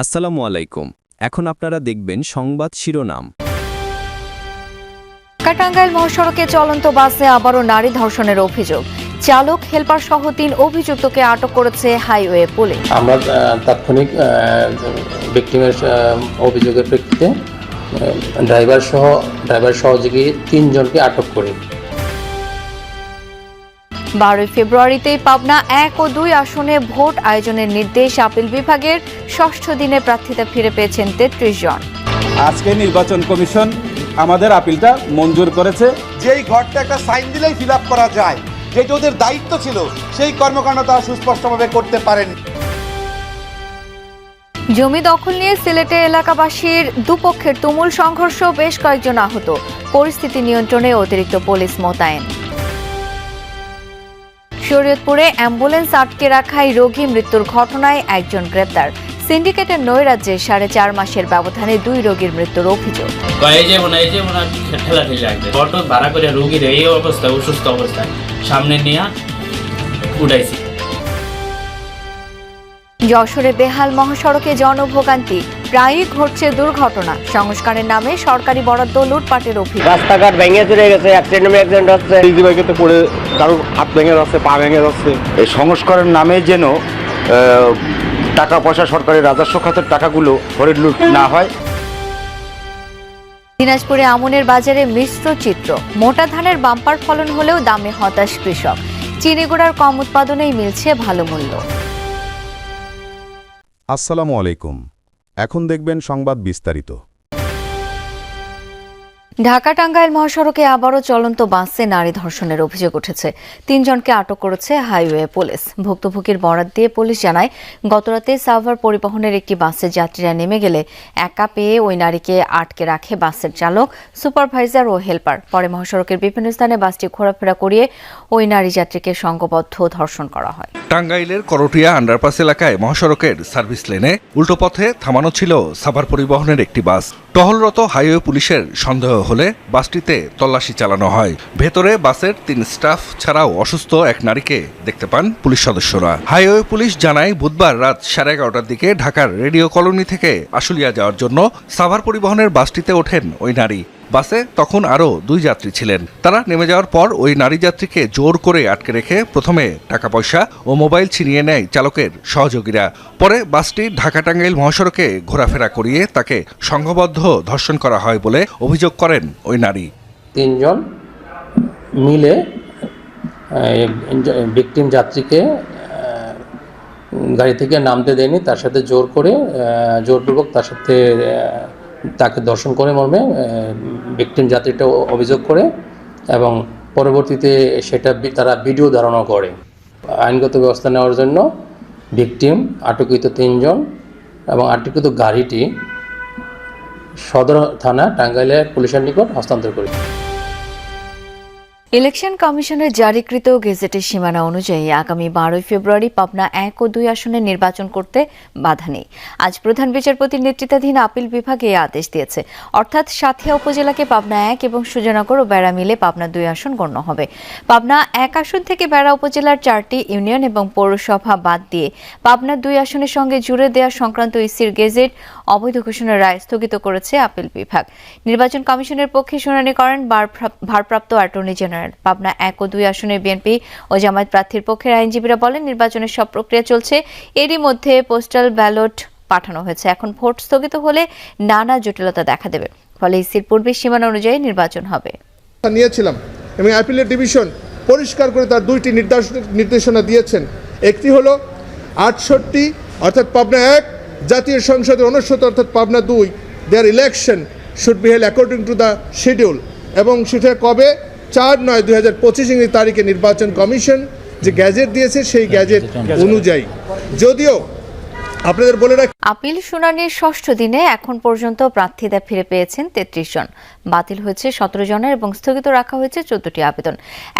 আসসালামু আলাইকুম। এখন আপনারা দেখবেন সংবাদ শিরোনাম। কাটাঙ্গাইল মহাসড়কে চলন্ত বাসে আবারও নারী ধর্ষণের অভিযোগ। চালক হেলপার সহ তিন অভিযুক্তকে আটক করেছে হাইওয়ে পুলিশ। আমরা আহ, তাৎক্ষণিক ভিক্টিমের অভিযোগের প্রেক্ষিতে ড্রাইভার সহ ড্রাইভার সহযোগী তিনজনকে আটক করি। বারোই ফেব্রুয়ারিতে পাবনা এক ও দুই আসনে ভোট আয়োজনের নির্দেশ আপিল বিভাগের ষষ্ঠ দিনে প্রার্থিতা ফিরে পেয়েছেন তেত্রিশ জন। আজকে নির্বাচন কমিশন আমাদের আপিলটা মঞ্জুর করেছে। যেই ঘরটা একটা সাইন দিলেই ফিল করা যায়। যেটা ওদের দায়িত্ব ছিল সেই কর্মকাণ্ড তারা সুস্পষ্টভাবে করতে পারেন। জমি দখল নিয়ে সিলেটে এলাকাবাসীর দুপক্ষের তুমুল সংঘর্ষ বেশ কয়েকজন আহত। পরিস্থিতি নিয়ন্ত্রণে অতিরিক্ত পুলিশ মোতায়েন। শরীয়তপুরে অ্যাম্বুলেন্স আটকে রাখায় রোগী মৃত্যুর ঘটনায় একজন গ্রেপ্তার। সিন্ডিকেটের নৈরাজ্যে সাড়ে চার মাসের ব্যবধানে দুই রোগীর মৃত্যুর অভিযোগ। ভাড়া করে রোগীর এই অসুস্থ অবস্থায় সামনে নিয়ে উঠাইছি। যশোরে বেহাল মহাসড়কে জনভোগান্তি। প্রায়ই ঘটছে দুর্ঘটনা। সংস্কারের নামে সরকারি বরাদ্দ লুটপাটের অভিযোগ। রাস্তাঘাট ভেঙে চলে গেছে অ্যাক্সিডেন্ট অ্যাক্সিডেন্ট হচ্ছে। ইজি বাইকেতে পড়ে কারও হাত ভেঙে যাচ্ছে পা ভেঙে যাচ্ছে। এই সংস্কারের নামে যেন আহ, টাকা পয়সা সরকারের রাজস্ব খাতের টাকাগুলো হরিণ লুট না হয়। দিনাজপুরে আমনের বাজারে মিশ্র চিত্র। মোটা ধানের বাম্পার ফলন হলেও দামে হতাশ কৃষক। চিনিগুড়ার কম উৎপাদনেই মিলছে ভালো মূল্য। আসসালামু আলাইকুম। এখন দেখবেন সংবাদ বিস্তারিত। ঢাকা টাঙ্গাইল মহাসড়কে আবারও চলন্ত বাসে নারী ধর্ষণের অভিযোগ উঠেছে। তিনজনকে আটক করেছে হাইওয়ে পুলিশ। ভুক্তভোগীর বরাত দিয়ে পুলিশ জানায়, গতরাতে সাভার পরিবহনের একটি বাসে যাত্রীরা নেমে গেলে একা পেয়ে ওই নারীকে আটকে রাখে বাসের চালক, সুপারভাইজার ও হেলপার। পরে মহাসড়কের বিভিন্ন স্থানে বাসটি ঘোরাফেরা করিয়ে ওই নারী যাত্রীকে সংঘবদ্ধ ধর্ষণ করা হয়। টাঙ্গাইলের করটিয়া আন্ডারপাস এলাকায় মহাসড়কের সার্ভিস লেনে উল্টো পথে থামানো ছিল সাভার পরিবহনের একটি বাস। টহলরত হাইওয়ে পুলিশের সন্দেহ হলে বাসটিতে তল্লাশি চালানো হয়। ভেতরে বাসের তিন স্টাফ ছাড়াও অসুস্থ এক নারীকে দেখতে পান পুলিশ সদস্যরা। হাইওয়ে পুলিশ জানায়, বুধবার রাত সাড়ে এগারোটার দিকে ঢাকার রেডিও কলোনি থেকে আশুলিয়া যাওয়ার জন্য সাভার পরিবহনের বাসটিতে ওঠেন ওই নারী। বাসে তখন আরও দুই যাত্রী ছিলেন। তারা নেমে যাওয়ার পর ওই নারী যাত্রীকে জোর করে আটকে রেখে প্রথমে টাকা পয়সা ও মোবাইল ছিনিয়ে নেয় চালকের সহযোগীরা। পরে বাসটি ঢাকা টাঙ্গাইল মহাসড়কে ঘোরাফেরা করিয়ে তাকে সংঘবদ্ধ ধর্ষণ করা হয় বলে অভিযোগ করেন ওই নারী। তিনজন মিলে ভিকটিম যাত্রীকে গাড়ি থেকে নামতে দেয়নি, তার সাথে জোর করে জোরপূর্বক তার সাথে তাকে দর্শন করে মর্মে ভিকটিম যাত্রীটা অভিযোগ করে এবং পরবর্তীতে সেটা তারা ভিডিও ধারণা করে। আইনগত ব্যবস্থা নেওয়ার জন্য ভিকটিম আটকিত তিনজন এবং আটকিত গাড়িটি সদর থানা টাঙ্গাইলের পুলিশের নিকট হস্তান্তর করি ইলেকশন কমিশনের জারিকৃত গেজেটের সীমানা অনুযায়ী আগামী বারোই ফেব্রুয়ারি পাবনা এক ও দুই আসনে নির্বাচন করতে বাধা নেই। আজ প্রধান বিচারপতির নেতৃত্বাধীন আপিল বিভাগ এই আদেশ দিয়েছে। অর্থাৎ সাথিয়া উপজেলাকে পাবনা এক এবং সুজনগর ও বেড়া মিলে পাবনা দুই আসন গণ্য হবে। পাবনা এক আসন থেকে বেড়া উপজেলার চারটি ইউনিয়ন এবং পৌরসভা বাদ দিয়ে পাবনা দুই আসনের সঙ্গে জুড়ে দেওয়া সংক্রান্ত ইসির গেজেট অবৈধ ঘোষণার রায় স্থগিত করেছে আপিল বিভাগ। নির্বাচন কমিশনের পক্ষে শুনানি করেন ভারপ্রাপ্ত অ্যাটর্নি জেনারেল পাবনা এক ও দুই আসনের বিএনপি ও জামায়াত প্রার্থীর পক্ষের আইনজীবীরা বলেন, নির্বাচনের সব প্রক্রিয়া চলছে। এরই মধ্যে পোস্টাল ব্যালট পাঠানো হয়েছে। এখন ভোট স্থগিত হলে নানা জটিলতা দেখা দেবে। ফলে ইসির পূর্বের সীমানা অনুযায়ী নির্বাচন হবে। নিয়েছিলাম এবং ডিভিশন পরিষ্কার করে তার দুইটি নির্দেশ নির্দেশনা দিয়েছেন। একটি হলো আটষট্টি, অর্থাৎ পাবনা এক, জাতীয় সংসদের অনুষ্ঠিত অর্থাৎ পাবনা দুই there election should be held according to the schedule এবং সেটা কবে? চার নয় দুই হাজার পঁচিশ ইংরেজি তারিখে নির্বাচন কমিশন যে গ্যাজেট দিয়েছে সেই গ্যাজেট অনুযায়ী। যদিও আপনাদের বলে রাখি আপিল শুনানির ষষ্ঠ দিনে এখন পর্যন্ত প্রার্থীরা ফিরে পেয়েছেন তেত্রিশ জন। বাতিল হয়েছে সতেরো জনের এবং স্থগিত রাখা হয়েছে চোদ্দটি আবেদন।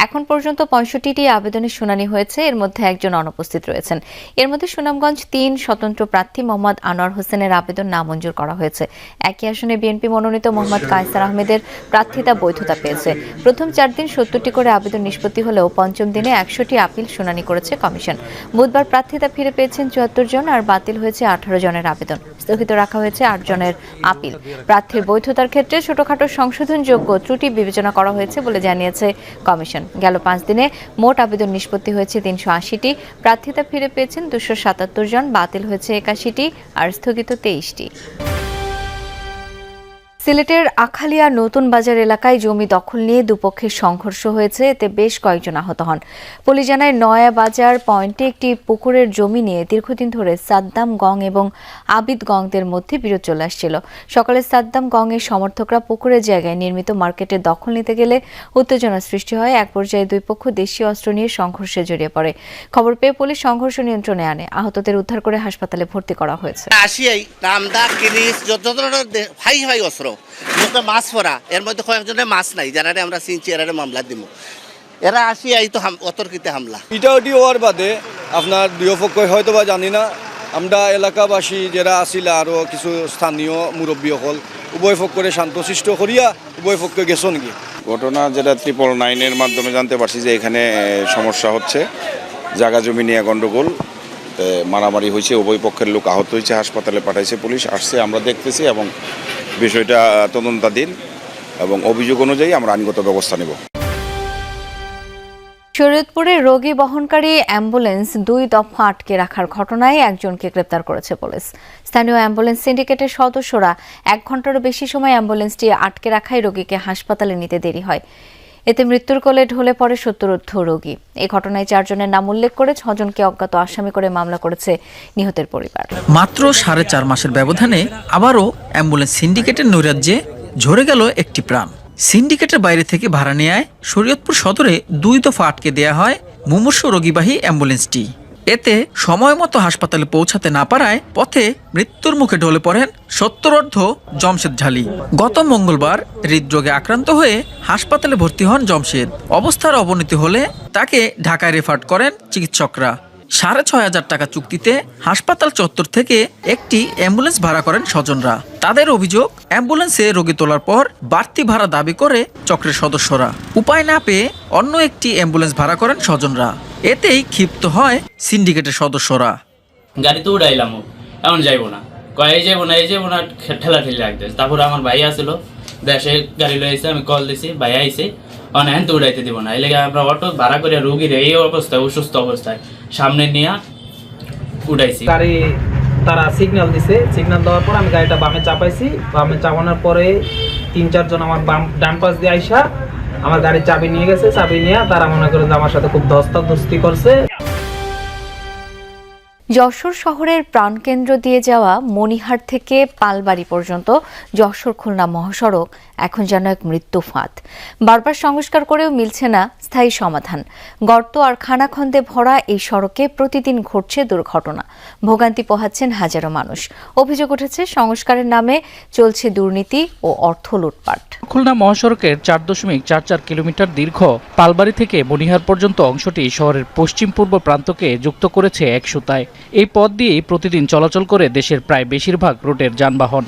এখন পর্যন্ত পঁয়ষট্টিটি আবেদনের শুনানি হয়েছে। এর মধ্যে একজন অনুপস্থিত রয়েছেন। এর মধ্যে সুনামগঞ্জ তিন স্বতন্ত্র প্রার্থী মোহাম্মদ আনোয়ার হোসেনের আবেদন নামঞ্জুর করা হয়েছে। একই আসনে বিএনপি মনোনীত মোহাম্মদ কায়সার আহমেদের প্রার্থিতা বৈধতা পেয়েছে। প্রথম চার দিন সত্তরটি করে আবেদন নিষ্পত্তি হলেও পঞ্চম দিনে একশোটি আপিল শুনানি করেছে কমিশন। বুধবার প্রার্থিতা ফিরে পেয়েছেন চুয়াত্তর জন আর বাতিল বাতিল হয়েছে আঠারো জনের আবেদন। স্থগিত রাখা হয়েছে আট জনের আপিল। প্রার্থীর বৈধতার ক্ষেত্রে ছোটখাটো সংশোধনযোগ্য ত্রুটি বিবেচনা করা হয়েছে বলে জানিয়েছে কমিশন। গেল পাঁচ দিনে মোট আবেদন নিষ্পত্তি হয়েছে তিনশো আশিটি। প্রার্থিতা ফিরে পেয়েছেন দুশো সাতাত্তর জন, বাতিল হয়েছে একাশিটি আর স্থগিত তেইশটি। সিলেটের আখালিয়া নতুন বাজার এলাকায় জমি দখল নিয়ে দুপক্ষের সংঘর্ষ হয়েছে, এতে বেশ কয়েকজন আহত হন। পুলিশ জানায়, নয়া বাজার পয়েন্টে একটি পুকুরের জমি নিয়ে দীর্ঘদিন ধরে সাদ্দাম গং এবং আবিদ গংদের মধ্যে বিরোধ চলে আসছিল। সকালে সাদ্দাম গং এর সমর্থকরা পুকুরের জায়গায় নির্মিত মার্কেটে দখল নিতে গেলে উত্তেজনা সৃষ্টি হয়। এক পর্যায়ে দুই পক্ষ দেশীয় অস্ত্র নিয়ে সংঘর্ষে জড়িয়ে পড়ে। খবর পেয়ে পুলিশ সংঘর্ষ নিয়ন্ত্রণে আনে। আহতদের উদ্ধার করে হাসপাতালে ভর্তি করা হয়েছে। আসিয়াই যত ধরনের অস্ত্র। মাছ পরা। এর মধ্যে কয়েকজনের মাছ নাই যারা আমরা চিনছি এরা মামলা দিব। এরা আসিয়াই তো অতর্কিতে হামলা। ইটাওটি হওয়ার বাদে আপনার দুই পক্ষ হয়তো বা জানি না। আমরা এলাকাবাসী যারা আছিল আরও কিছু স্থানীয় মুরব্বীসকল উভয় পক্ষরে শান্তশিষ্ট করিয়া উভয় পক্ষে গেছো নাকি ঘটনা যেটা ট্রিপল নাইনের মাধ্যমে জানতে পারছি যে এখানে সমস্যা হচ্ছে। জায়গা জমি নিয়ে গণ্ডগোল মারামারি হয়েছে উভয় পক্ষের লোক আহত হয়েছে হাসপাতালে পাঠাইছে পুলিশ আসছে আমরা দেখতেছি এবং বিষয়টা তদন্তাধীন এবং অভিযোগ অনুযায়ী আমরা আইনগত ব্যবস্থা নেব। শরীয়তপুরে রোগী বহনকারী অ্যাম্বুলেন্স দুই দফা আটকে রাখার ঘটনায় একজনকে গ্রেপ্তার করেছে পুলিশ। স্থানীয় অ্যাম্বুলেন্স সিন্ডিকেটের সদস্যরা এক ঘন্টারও বেশি সময় অ্যাম্বুলেন্সটি আটকে রাখায় রোগীকে হাসপাতালে নিতে দেরি হয়। এতে মৃত্যুর কোলে ঢলে পড়ে সত্তরোর্ধ রোগী। এই ঘটনায় চারজনের নাম উল্লেখ করে ছজনকে অজ্ঞাত আসামি করে মামলা করেছে নিহতের পরিবার। মাত্র সাড়ে চার মাসের ব্যবধানে আবারও অ্যাম্বুলেন্স সিন্ডিকেটের নৈরাজ্যে ঝরে গেল একটি প্রাণ। সিন্ডিকেটের বাইরে থেকে ভাড়া নেয় শরীয়তপুর সদরে দুই দফা আটকে দেয়া হয় মুমূর্ষ রোগীবাহী অ্যাম্বুলেন্সটি। এতে সময় মতো হাসপাতালে পৌঁছাতে না পারায় পথে মৃত্যুর মুখে ঢলে পড়েন সত্তরর্ধ জমশেদ ঝালি। গত মঙ্গলবার হৃদরোগে আক্রান্ত হয়ে হাসপাতালে ভর্তি হন জমশেদ। অবস্থার অবনতি হলে তাকে ঢাকায় রেফার করেন চিকিৎসকরা। সাড়ে ছয় হাজার টাকা চুক্তিতে হাসপাতাল চত্বর থেকে একটি অ্যাম্বুলেন্স ভাড়া করেন স্বজনরা। তাদের অভিযোগ অ্যাম্বুলেন্সে রোগী তোলার পর বাড়তি ভাড়া দাবি করে চক্রের সদস্যরা। উপায় না পেয়ে অন্য একটি অ্যাম্বুলেন্স ভাড়া করেন স্বজনরা। এতেই ক্ষিপ্ত হয় সিন্ডিকেটের সদস্যরা। গাড়ি তো উড়াইলাম ও, এখন যাইবো না। কয় এই যাব না এই যাব না ঠেলা ঠেলি রাখতে তারপরে আমার ভাই আসলো। দেশে গাড়ি লয়ে আইসে আমি কল দিছি ভাই আইসে অন হ্যান উড়াইতে দিব না এলাকা আমরা অটো ভাড়া করে রুগীর এই অবস্থায় অসুস্থ অবস্থায় সামনে নিয়ে উঠাইছি গাড়ি তারা সিগন্যাল দিছে। সিগন্যাল দেওয়ার পর আমি গাড়িটা বামে চাপাইছি। বামে চাপানোর পরে তিন, চারজন আমার বাম, ডান পাশ দিয়ে আইসা আমার গাড়ির চাবি নিয়ে গেছে। চাবি নিয়ে তারা মনে করে যে আমার সাথে খুব ধস্তাধস্তি করছে। যশোর শহরের প্রাণকেন্দ্র দিয়ে যাওয়া মনিহার থেকে পালবাড়ি পর্যন্ত যশোর খুলনা মহাসড়ক। এখন যেন এক মৃত্যু ফাঁদ বারবার সংস্কার করেও মিলছে না স্থায়ী সমাধান। গর্ত আর খানাখন্দে ভরা এই সড়কে প্রতিদিন ঘটছে দুর্ঘটনা। ভোগান্তি পোহাচ্ছেন হাজারো মানুষ। অভিযোগ উঠেছে, সংস্কারের নামে চলছে দুর্নীতি ও অর্থ লুটপাট। খুলনা মহাসড়কের চার দশমিক চার চার কিলোমিটার দীর্ঘ পালবাড়ি থেকে বনিহার পর্যন্ত অংশটি শহরের পশ্চিম পূর্ব প্রান্তকে যুক্ত করেছে এক সুতায়। এই পথ দিয়েই প্রতিদিন চলাচল করে দেশের প্রায় বেশিরভাগ রুটের যানবাহন।